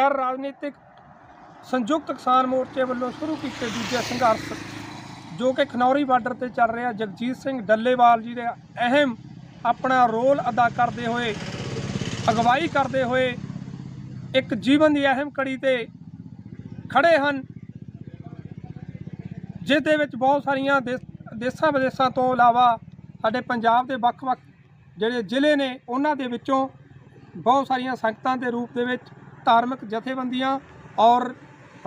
ਗੈਰ ਰਾਜਨੀਤਿਕ ਸੰਯੁਕਤ ਕਿਸਾਨ ਮੋਰਚੇ ਵੱਲੋਂ ਸ਼ੁਰੂ ਕੀਤੇ ਦੂਜੇ ਸੰਘਰਸ਼, ਜੋ ਕਿ ਖਨੌਰੀ ਬਾਰਡਰ ਤੇ ਚੱਲ ਰਿਹਾ। ਜਗਜੀਤ ਸਿੰਘ ਡੱਲੇਵਾਲ ਜੀ ਦੇ ਅਹਿਮ ਆਪਣਾ ਰੋਲ ਅਦਾ ਕਰਦੇ ਹੋਏ, ਅਗਵਾਈ ਕਰਦੇ ਹੋਏ ਇੱਕ ਜੀਵਨ ਦੀ ਅਹਿਮ ਕੜੀ ਤੇ ਖੜੇ ਹਨ, ਜਿਸ ਦੇ ਵਿੱਚ ਬਹੁਤ ਸਾਰੀਆਂ ਦੇਸ- ਦੇਸਾਂ ਵਿਦੇਸਾਂ ਤੋਂ ਇਲਾਵਾ ਸਾਡੇ ਪੰਜਾਬ ਦੇ ਵੱਖ-ਵੱਖ ਜਿਹੜੇ ਜ਼ਿਲ੍ਹੇ ਨੇ, ਉਹਨਾਂ ਦੇ ਵਿੱਚੋਂ ਬਹੁਤ ਸਾਰੀਆਂ ਸੰਗਤਾਂ ਦੇ ਰੂਪ ਦੇ ਵਿੱਚ ਧਾਰਮਿਕ ਜਥੇਬੰਦੀਆਂ ਔਰ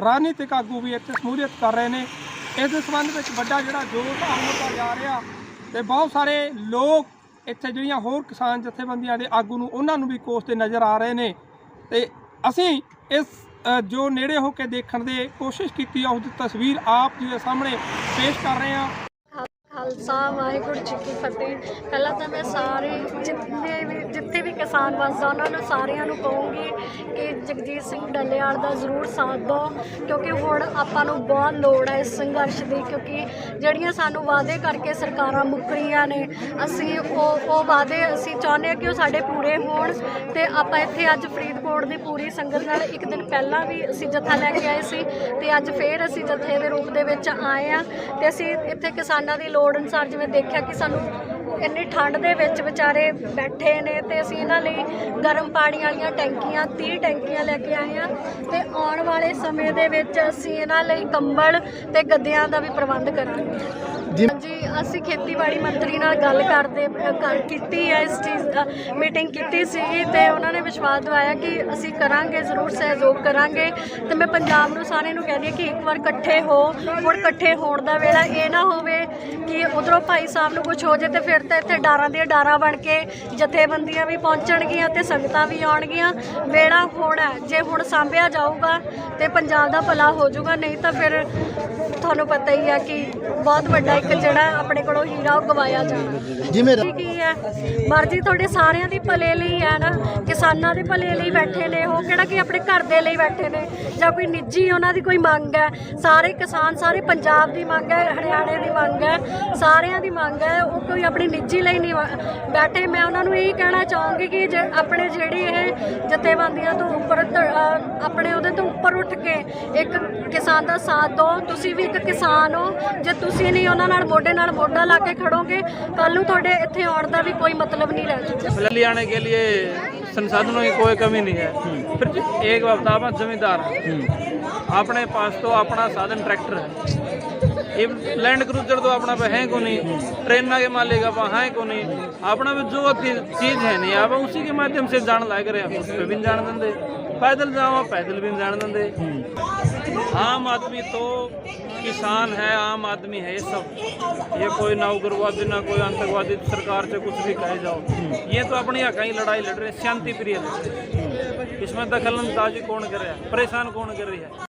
ਰਾਜਨੀਤਿਕ ਆਗੂ ਵੀ ਇੱਥੇ ਸਮੂਲੀਅਤ ਕਰ ਰਹੇ ਨੇ। ਇਸ ਦੇ ਸੰਬੰਧ ਵਿੱਚ ਵੱਡਾ ਜਿਹੜਾ ਜੋਸ਼ ਆਉਂਦਾ ਜਾ ਰਿਹਾ ਤੇ ਬਹੁਤ ਸਾਰੇ ਲੋਕ ਇੱਥੇ ਜਿਹੜੀਆਂ ਹੋਰ ਕਿਸਾਨ ਜਥੇਬੰਦੀਆਂ ਦੇ ਆਗੂ ਨੂੰ ਉਹਨਾਂ ਨੂੰ ਵੀ ਕੋਸਦੇ ਨਜ਼ਰ ਆ ਰਹੇ ਨੇ। ਤੇ ਅਸੀਂ ਇਸ ਜੋ ਨੇੜੇ ਹੋ ਕੇ ਦੇਖਣ ਦੇ ਕੋਸ਼ਿਸ਼ ਕੀਤੀ ਆ ਉਹਦੀ ਤਸਵੀਰ ਆਪ ਜੀ ਦੇ ਸਾਹਮਣੇ ਪੇਸ਼ ਕਰ ਰਹੇ ਹਾਂ। ਖਾਲਸਾ ਵਾਹਿਗੁਰੂ ਜੀ ਕੀ ਫਤਿਹ। ਪਹਿਲਾਂ ਤਾਂ ਮੈਂ ਸਾਰੇ ਜਿੱਥੇ ਵੀ ਕਿਸਾਨ ਵਸਦਾ, ਉਹਨਾਂ ਨੂੰ ਸਾਰਿਆਂ ਨੂੰ ਕਹੂੰਗੀ ਕਿ ਜਗਜੀਤ ਸਿੰਘ ਡੱਲੇਵਾਲ ਦਾ ਜ਼ਰੂਰ ਸਾਥ ਦਿਓ, ਕਿਉਂਕਿ ਹੁਣ ਆਪਾਂ ਨੂੰ ਬਹੁਤ ਲੋੜ ਹੈ ਇਸ ਸੰਘਰਸ਼ ਦੀ, ਕਿਉਂਕਿ ਜਿਹੜੀਆਂ ਸਾਨੂੰ ਵਾਅਦੇ ਕਰਕੇ ਸਰਕਾਰਾਂ ਮੁੱਕਰੀਆਂ ਨੇ, ਅਸੀਂ ਉਹ ਉਹ ਵਾਅਦੇ ਅਸੀਂ ਚਾਹੁੰਦੇ ਹਾਂ ਕਿ ਉਹ ਸਾਡੇ ਪੂਰੇ ਹੋਣ ਤੇ ਆਪਾਂ ਇੱਥੇ ਅੱਜ ਫਰੀਦਕੋਟ ਦੀ ਪੂਰੀ ਸੰਗਤ ਨਾਲ ਇੱਕ ਦਿਨ ਪਹਿਲਾਂ ਵੀ ਅਸੀਂ ਜਥਾ ਲੈ ਕੇ ਆਏ ਸੀ ਤੇ ਅੱਜ ਫੇਰ ਅਸੀਂ ਜਥੇ ਦੇ ਰੂਪ ਦੇ ਵਿੱਚ ਆਏ ਆ ਤੇ ਅਸੀਂ ਇੱਥੇ ਕਿਸਾਨਾਂ ਦੀ ਲੋੜ ਅਨੁਸਾਰ ਜਿਵੇਂ ਦੇਖਿਆ ਕਿ ਸਾਨੂੰ ਇੰਨੀ ਠੰਡ ਦੇ ਵਿੱਚ ਵਿਚਾਰੇ ਬੈਠੇ ਨੇ ਤੇ ਅਸੀਂ ਇਹਨਾਂ ਲਈ ਗਰਮ ਪਾਣੀ ਵਾਲੀਆਂ ਟੈਂਕੀਆਂ 30 ਟੈਂਕੀਆਂ ਲੈ ਕੇ ਆਏ ਆ ਤੇ ਆਉਣ ਵਾਲੇ ਸਮੇਂ ਦੇ ਵਿੱਚ ਅਸੀਂ ਇਹਨਾਂ ਲਈ ਕੰਬਲ ਤੇ ਗੱਦਿਆਂ ਦਾ ਵੀ ਪ੍ਰਬੰਧ ਕਰਾਂਗੇ। ਹਾਂਜੀ, ਅਸੀਂ ਖੇਤੀਬਾੜੀ ਮੰਤਰੀ ਨਾਲ ਗੱਲ ਕਰਦੇ ਗੱਲ ਕੀਤੀ ਹੈ, ਇਸ ਚੀਜ਼ ਦਾ ਮੀਟਿੰਗ ਕੀਤੀ ਸੀਗੀ ਤੇ ਉਹਨਾਂ ਨੇ ਵਿਸ਼ਵਾਸ ਦਿਵਾਇਆ ਕਿ ਅਸੀਂ ਕਰਾਂਗੇ, ਜ਼ਰੂਰ ਸਹਿਯੋਗ ਕਰਾਂਗੇ। ਤੇ ਮੈਂ ਪੰਜਾਬ ਨੂੰ ਸਾਰਿਆਂ ਨੂੰ ਕਹਿੰਦੀ ਹਾਂ ਕਿ ਇੱਕ ਵਾਰ ਇਕੱਠੇ ਹੋ ਹੁਣ ਇਕੱਠੇ ਹੋਣ ਦਾ ਵੇਲਾ ਇਹ ਨਾ ਹੋਵੇ ਕਿ ਉਧਰੋਂ ਭਾਈ ਸਾਹਿਬ ਨੂੰ ਕੁਝ ਹੋ ਜੇ ਤੇ ਫਿਰ ਤਾਂ ਇੱਥੇ ਡਾਰਾਂ ਦੀਆਂ ਡਾਰਾਂ ਬਣ ਕੇ ਜਥੇਬੰਦੀਆਂ ਵੀ ਪਹੁੰਚਣਗੀਆਂ ਤੇ ਸੰਗਤਾਂ ਵੀ ਆਉਣਗੀਆਂ। ਵੇੜਾ ਹੋਣਾ ਜੇ ਹੁਣ ਸਾਂਭਿਆ ਜਾਊਗਾ ਤੇ ਪੰਜਾਬ ਦਾ ਭਲਾ ਹੋ ਜਾਊਗਾ, ਨਹੀਂ ਤਾਂ ਫਿਰ ਤੁਹਾਨੂੰ ਪਤਾ ਹੀ ਹੈ ਕਿ ਬਹੁਤ ਵੱਡਾ ਇੱਕ ਜਿਹੜਾ ਆਪਣੇ ਕੋਲੋਂ ਹੀਰਾ ਉਹ ਗਵਾਇਆ ਜਾਣਾ। ਜਿਵੇਂ ਕੀ ਹੈ? ਮਰਜ਼ੀ ਤੁਹਾਡੇ ਸਾਰਿਆਂ ਦੀ ਭਲੇ ਲਈ ਹੈ ਨਾ ਕਿਸਾਨਾਂ ਦੇ ਭਲੇ ਲਈ ਬੈਠੇ ਨੇ ਉਹ ਕਿਹੜਾ ਕਿ ਆਪਣੇ ਘਰ ਦੇ ਲਈ ਬੈਠੇ ਨੇ ਜਾਂ ਕੋਈ ਨਿੱਜੀ ਉਹਨਾਂ ਦੀ ਕੋਈ ਮੰਗ ਹੈ? ਸਾਰੇ ਕਿਸਾਨ ਸਾਰੇ ਪੰਜਾਬ ਦੀ ਮੰਗ ਹੈ ਹਰਿਆਣੇ ਦੀ ਮੰਗ ਹੈ ਸਾਰਿਆਂ ਦੀ ਮੰਗ ਹੈ ਉਹ ਕੋਈ ਆਪਣੀ ਨਿੱਜੀ ਲਈ ਨਹੀਂ ਬੈਠੇ। ਮੈਂ ਉਹਨਾਂ ਨੂੰ ਇਹ ਕਹਿਣਾ ਚਾਹੂੰਗੀ ਕਿ ਜੇ ਆਪਣੇ ਜਿਹੜੀ ਇਹ ਜਥੇਬੰਦੀਆਂ ਤੋਂ ਉੱਪਰ ਧ- ਅਹ ਆਪਣੇ ਉਹਦੇ ਤੋਂ ਉੱਪਰ ਉੱਠ ਕੇ ਇੱਕ ਕਿਸਾਨ ਦਾ ਸਾਥ ਦਿਓ ਤੁਸੀਂ ਵੀ ਇੱਕ ਕਿਸਾਨ ਹੋ ਜੇ ਤੁਸੀਂ ਨਹੀਂ ਉਹਨਾਂ ਨਾਲ ਮੋਢੇ ਨਾਲ ਮੋਢਾ ਲਾ ਕੇ ਖੜੋਗੇ ਕੱਲ ਨੂੰ ਤੁਹਾਡੇ ਇੱਥੇ ਆਉਣ ਦਾ ਵੀ ਕੋਈ ਮਤਲਬ ਨਹੀਂ ਰਹਿ ਜਾਊਗਾ फल आने के लिए संसाधनों की कोई कमी नहीं है फिर जो एक बात आप जमींदार हैं अपने पास तो अपना साधन ट्रैक्टर है ये लैंड क्रूजर तो अपना पे है को नहीं ट्रेन के मालिक अब है को नहीं अपना भी जो थी- चीज है नहीं आप उसी के माध्यम से जान लाग रहे हैं उस पे भी नहीं जान देंगे पैदल जाओ पैदल भी नहीं जान देंगे आम आदमी तो किसान है आम आदमी है ये सब ये कोई ना उग्रवादी ना कोई आतंकवादी सरकार से कुछ भी कहे जाओ ये तो अपनी हकाई लड़ाई लड़ रहे हैं शांति प्रिय लड़ रहे हैं। इसमें दखल अंदाजी कौन कर रहा है परेशान कौन कर रही है